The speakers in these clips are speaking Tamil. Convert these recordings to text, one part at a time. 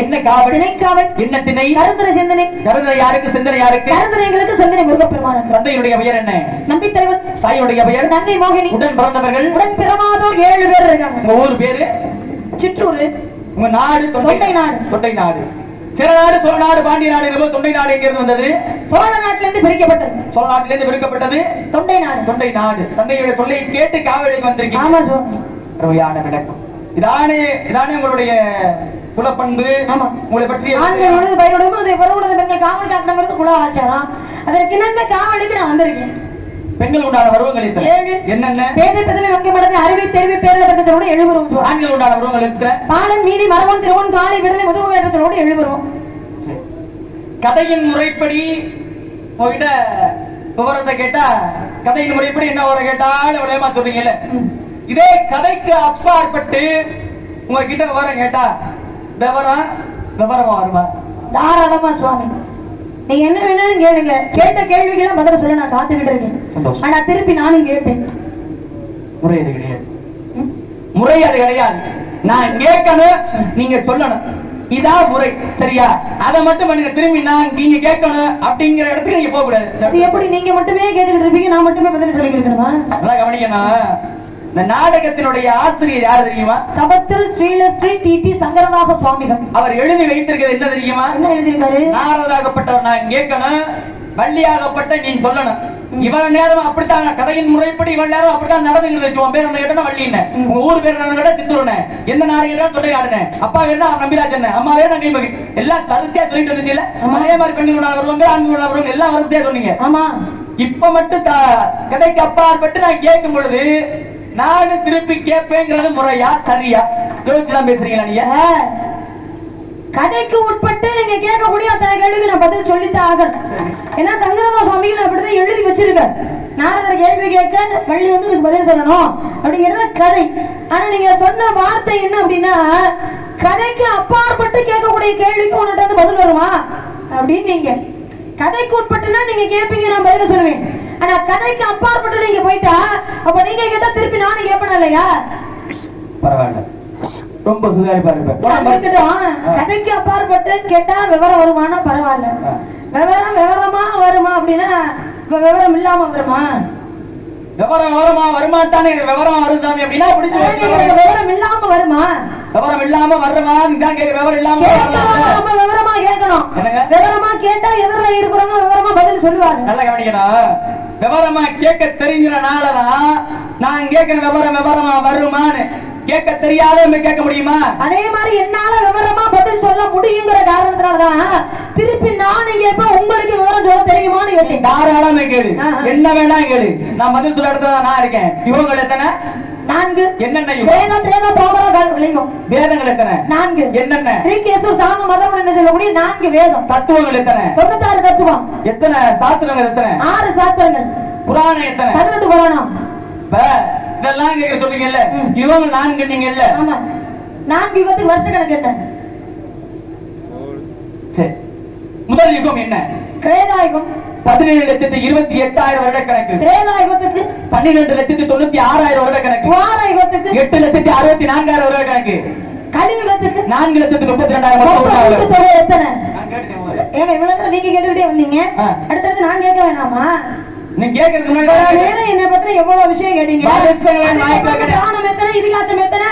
என்ன காவல் திணை சிந்தனை கருத்துரை யாருக்கு சிந்தனை யாருக்கு கருத்துரைகளுக்கு சிந்தனை முருகப்பெருமானுக்கு தந்தையுடைய பெயர் என்ன? நம்பி தாயுடைய பெயர் நங்கை மோகினி. உடன் பிறந்தவர்கள் உடன் பிறவாதோர் ஏழு பேர் இருக்காங்க உங்க ஊர் பேரு? சிற்றூர். உங்க நாடு தொண்டை நாடு. தொண்டை நாடு. சிறநாடு சோழநாடு பாண்டிய நாடு என்பது தொண்டை நாடு எங்க இருந்து வந்தது? சோழ நாட்டில இருந்து பிரிக்கப்பட்டது? சோழ நாட்டிலிருந்து விடுக்கப்பட்டது தொண்டை நாடு. தொண்டை நாடு. தந்தையுடைய சொல்லை கேட்டு காவலுக்கு வந்திருக்கீங்க. ஆமா சுவாமி அருமையான விளக்கம். இதானே இதானே உங்களுடைய குலப்பண்பு? ஆமா. உங்களை பற்றிய ஆண்கள் உழுது பயிரோடும் அதை பருவனது பெண்கள் காவல் காக்கணுங்கிறது குல ஆச்சாரம். அதற்கு இணங்க காவலுக்கு நான் வந்திருக்கேன். பெண்கள் உண்டான பருவங்கள். என்னென்ன? பேதை பெதமை வங்கை மடந்து அறிவை தெரிவி பேரில் எழுபுறோம் சுவாமி ஆண்கள் உண்டான பருவங்கள்? பாலன் மீனி மரவன் திருவன் காலை விடுதலை முதுகு எழுபுறோம் சரி. கதையின் முறைப்படி உங்ககிட்ட விவரத்தை கேட்டா கதையின் முறைப்படி என்ன விவரம் கேட்டாலும் விளையமா சொல்றீங்கல்ல? இதே கதைக்கு அப்பாற்பட்டு உங்ககிட்ட விவரம் கேட்டா விவரம் விவரமா வருமா? தாராளமா சுவாமி. நீங்க என்ன வேணாலும் கேளுங்க. கேட்ட கேள்விகளை பதில சொல்ல நான் காத்துக்கிட்டு இருக்கேன். ஆனா திருப்பி நானும் கேட்பேன். முறை அது கிடையாது. முறை அது கிடையாது. நான் கேட்கணும் நீங்க சொல்லணும். இதான் முறை சரியா? அதை மட்டும் பண்ணுங்க திரும்பி நான் நீங்க கேட்கணும் அப்படிங்கிற இடத்துக்கு நீங்க போக கூடாது எப்படி நீங்க மட்டுமே கேட்டுக்கிட்டு இருப்பீங்க நான் மட்டுமே பதில் சொல்லிக்கிட்டு இருக்கணுமா நல்லா கவனிக்கணும் இந்த நாடகத்தினுடைய ஆசிரியர் யாரு தெரியுமா? தபத்தில் ஸ்ரீலஸ்ரீ டிடி சங்கரதாச சுவாமிகள். அவர் எழுதி வைத்திருக்கிறது என்ன தெரியுமா? என்ன எழுதியிருக்காரு? நாரதராகப்பட்டவர் நான் கேட்கணும் வள்ளியாகப்பட்ட நீ சொல்லணும். இவ்வளவு நேரம் அப்படித்தான் கதையின் முறைப்படி இவ்வளவு நேரம் அப்படித்தான் நடந்துகிறது உன் பேர் என்ன கேட்டா வள்ளின்னு. உங்க ஊர் பேர் என்ன கேட்டா சித்தூர்னு எந்த நாடு கேட்டா தொண்டை அப்பா வேணா நம்பிராஜன். அம்மா வேணா நீமகி எல்லாம் வரிசையா சொல்லிட்டு வந்துச்சு இல்ல அதே மாதிரி பெண்கள் வருவாங்க ஆண்கள் வருவாங்க எல்லாம் வரிசையா சொன்னீங்க. ஆமா. இப்ப மட்டும் கதைக்கு அப்பாற்பட்டு நான் கேட்கும் பொழுது நானும் திருப்பி கேட்பேங்கிறது முறையா சரியா? யோசிச்சுதான் பேசுறீங்களா நீங்க? கதைக்கு உட்பட்டு நீங்க கேட்கக்கூடிய அத்தனை கேள்விக்கு நான் பதில் சொல்லித்தான் ஆகணும். ஏன்னா சங்கரதா சுவாமிகள் அப்படிதான் எழுதி வச்சிருக்க நாரதர் கேள்வி கேட்க வள்ளி வந்து இதுக்கு பதில் சொல்லணும் அப்படிங்கிறது கதை. ஆனா நீங்க சொன்ன வார்த்தை என்ன அப்படின்னா கதைக்கு அப்பாற்பட்டு கேட்கக்கூடிய கேள்விக்கு உன்கிட்ட வந்து பதில் வருமா? அப்படின்னு நீங்க. கதைக்கு உட்பட்டுனா நீங்க கேட்பீங்க நான் பதில சொல்லுவேன். ஆனா கதைக்கு அப்பாற்பட்டு நீங்க போயிட்டா அப்ப நீங்க கேட்டா திருப்பி நானும் கேட்பேன் இல்லையா? பரவாயில்ல. ரொம்ப சுதாரிப்பா இருப்பேன். கதைக்கு அப்பாற்பட்டு கேட்டா விவரம் வருமானா பரவாயில்ல. விவரம் விவரமா வருமா அப்படின்னா விவரம் இல்லாம வருமா? விவரம் விவரமா வரமாட்டானே விவரம் வரும் சாமி அப்படின்னா பிடிச்சு விவரம் இல்லாம வருமா? விவரம் இல்லாம வர்றமா தான் கேட்க விவரம் இல்லாம. ரொம்ப விவரமா கேட்கணும்? விவரமா கேட்டா எதிரில இருக்கிறவங்க விவரமா பதில் சொல்லுவாங்க. நல்லா கவனிக்கணும். விவரமா கேட்க தெரிஞ்சனாலதான் நான் கேட்கிற விவரம் விவரமா வருமான்னு. கேட்க தெரியாத கேட்க முடியுமா? அதே மாதிரி என்னால விவரமா பதில் சொல்ல முடியுங்கிற காரணத்தினாலதான் திருப்பி நான் இங்க இப்ப உங்களுக்கு விவரம் சொல்ல தெரியுமான்னு கேட்டேன். தாராளமே கேளு. என்ன வேணா கேளு. நான் பதில் சொல்ல இடத்துல நான் இருக்கேன். யுகங்கள் எத்தனை? நான்கு. என்னென்ன வேத திரேத தாமர விளையும் வேதங்கள் எத்தனை? நான்கு. என்னென்ன? ரீகேசூர் சாம மதம் என்று சொல்லக்கூடிய நான்கு வேதம். தத்துவங்கள் எத்தனை? தொண்ணூத்தாறு தத்துவம். எத்தனை? சாஸ்திரங்கள் எத்தனை? ஆறு சாஸ்திரங்கள். புராணம் எத்தனை? பதினெட்டு புராணம். இப்ப இதெல்லாம் கேட்க சொல்றீங்கல்ல? ம். இவங்க நான் கேட்டீங்கல்ல? நான்கு யுகத்துக்கு வருஷ கணக்கு என்ன முதல் யுகம் என்ன? கிரேதாயுகம் பதினேழு லட்சத்தி இருபத்தி எட்டாயிரம் வருட கணக்கு. திரேதாயுகத்துக்கு பன்னிரெண்டு லட்சத்தி தொண்ணூத்தி ஆறாயிரம் வருட கணக்கு. துவார யுகத்துக்கு எட்டு லட்சத்தி அறுபத்தி நான்காயிரம் வருட கணக்கு. கலியுகத்துக்கு நான்கு லட்சத்தி முப்பத்தி ரெண்டாயிரம். தொகை எத்தனை? நான். ஏங்க இவ்வளவு நீங்க கேட்டுக்கிட்டே வந்தீங்க. அடுத்தடுத்து நான் கேட்க வேணாமா? நீ கேட்கறதுக்கு முன்னாடி. நேரம் என்னை பத்தி எவ்வளவு விஷயம் கேட்டீங்க கிடையாது. புராணம் எத்தனை இதிகாசம் எத்தனை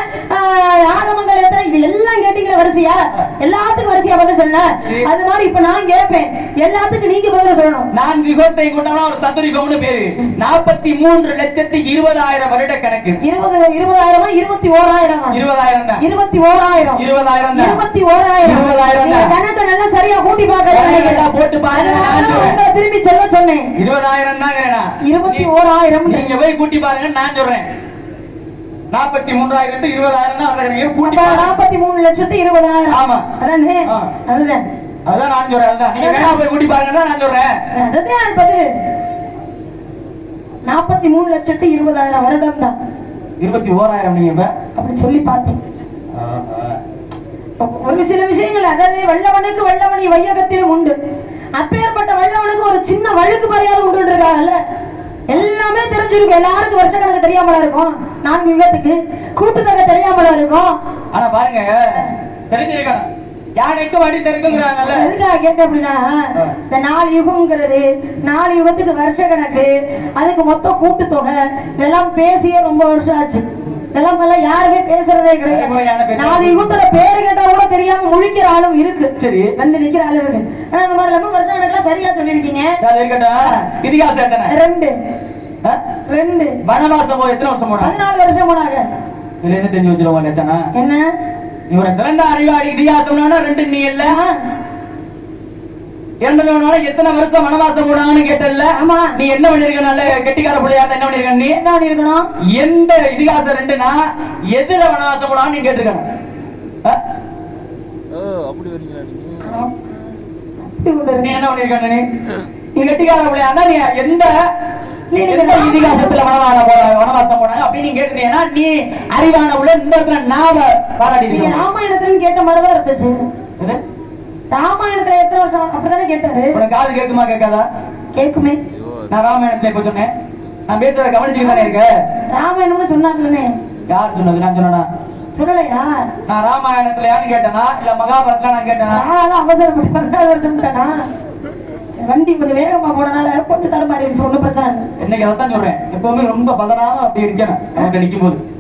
இது எல்லாம் கேட்டீங்களா வரிசையா எல்லாத்துக்கும் வரிசையா பதில் சொன்ன சரி. அது மாதிரி இப்ப நான் கேட்பேன் எல்லாத்துக்கும் நீங்க பதில் சொல்லணும். நான்கு யுகத்தை கூட்டம்னா ஒரு சதுரிகம்னு பேரு. நாற்பத்தி மூன்று லட்சத்தி இருபதாயிரம் வருட கணக்கு. இருபது இருபதாயிரமா? இருபத்தி ஓராயிரமா? இருபதாயிரம் தான். இருபத்தி ஓராயிரம். இருபதாயிரம் தான். இருபத்தி ஓராயிரம். இருபதாயிரம் தான். கணத்தை நல்லா சரியா கூட்டி கணக்கெல்லாம் பார்க்க போட்டு பாருங்க, நான் திரும்பி சொல்ல சொன்னேன். இருபதாயிரம் தாங்கிறேனா இருபத்தி ஓராயிரம் நீங்க போய் கூட்டி பாருங்க நான் சொல்றேன். நாற்பத்தி மூன்றாயிரத்து இருபதாயிரம் தான் கணக்கு கூட்டி நாற்பத்தி மூணு லட்சத்தி இருபதாயிரம். ஆமா. அதானே. அதுதான். அதான் நான் சொல்றேன் நீங்க வேணா போய் கூட்டி பாருங்க நான் சொல்றேன். அதுதான் அது பதில். நாற்பத்தி மூணு லட்சத்தி இருபதாயிரம் வருடம் தான். இருபத்தி ஓராயிரம் நீங்க இப்ப? அப்படின்னு சொல்லி பார்த்தேன். ஒரு சில விஷயங்கள் அதாவது வல்லவனுக்கு வல்லவனி வையகத்திலும் உண்டு. அப்பேற்பட்ட வல்லவனுக்கு ஒரு சின்ன வழுக்கு மரியாதை உண்டு இருக்காங்கல்ல எல்லாமே தெரிஞ்சிருக்கும். எல்லாருக்கும் வருஷ கணக்கு தெரியாமலா இருக்கும். நான்கு யுகத்துக்கு கூட்டுத்தொகை தெரியாமலா இருக்கும்? ஆனா பாருங்க தெரிஞ்சிருக்கணும். யானைக்கு வடி தெரிஞ்சுக்கிறாங்கல்ல? எதுக்காக கேட்டேன் அப்படின்னா இந்த நாலு யுகம்ங்கிறது நாலு யுகத்துக்கு வருஷ கணக்கு அதுக்கு மொத்தம் கூட்டுத்தொகை இதெல்லாம் பேசியே ரொம்ப வருஷம் ஆச்சு. இதெல்லாம் எல்லாம் யாருமே பேசுறதே கிடையாது. நாலு யுகத்தோட பேரு கேட்டா கூட தெரியாம முழிக்கிற ஆளும் இருக்கு. சரி. வந்து நிக்கிற ஆளு இருக்கு. ஆனா அந்த மாதிரி ரொம்ப வருஷம் கணக்குல சரியா சொல்லியிருக்கீங்க. இருக்கட்டும். இதிகாசம் ரெண்டு? ரெண்டு. வனவாசம் போய் எத்தனை வருஷம் போனாங்க? பதினாலு வருஷம் போனாங்க. இதுல இருந்து தெரிஞ்சு வச்சிருவாங்க லட்சணா என்ன? இவர சிறந்த அறிவாளி இதிகாசம்னா ரெண்டு நீ இல்ல. இறந்தவனால எத்தனை வருஷம் வனவாசம் போனாங்கன்னு கேட்டல ஆமா. நீ என்ன பண்ணிருக்க நல்ல கெட்டிக்கார பிள்ளையா என்ன பண்ணிருக்க நீ? என்ன பண்ணிருக்கணும்? எந்த இதிகாசம் ரெண்டுனா எதுல வனவாசம் போனான்னு நீ கேட்டிருக்கணும். அப்படி வரீங்களா நீங்க. என்ன பண்ணிருக்க நீ கெட்டிக்கார பிள்ளையா இருந்தா நீ எந்த இதிகாசத்துல வனவான போன வனவாசம் போனாங்க அப்படின்னு நீ கேட்டிருந்தீங்கன்னா நீ அறிவான உள்ள இந்த இடத்துல நாவ பாராட்டி. ராமாயணத்துல கேட்ட மாதிரிதான் இருந்துச்சு. எது? ராமாயணத்துல எத்தனை வருஷம் அப்படித்தானே கேட்டாரு. உனக்கு காது கேட்குமா கேட்காதா? கேக்குமே ஐயோ நான் ராமாயணத்துல இப்ப சொன்னேன். நான் பேசுறத கவனிச்சுட்டு தானே இருக்க? ராமாயணம்னு சொன்னாங்களே யார் சொன்னது? நான் சொன்னா சொல்லலையா நான் ராமாயணத்துல யாருன்னு கேட்டேனா? இல்ல மகாபாரத்ல நான் கேட்டேனா? அவசரப்பட்டு பதினாலு வருஷம் வண்டி கொஞ்சம் வேகமா போனனால கொஞ்சம் தடுமாறிடுச்சு ஒண்ணும் பிரச்சனை இல்லை. இன்னைக்கு அதான் சொல்றேன். எப்பவுமே ரொம்ப பதறாம அப்படி இருக்கணும். அவங்க நிக்கும் போது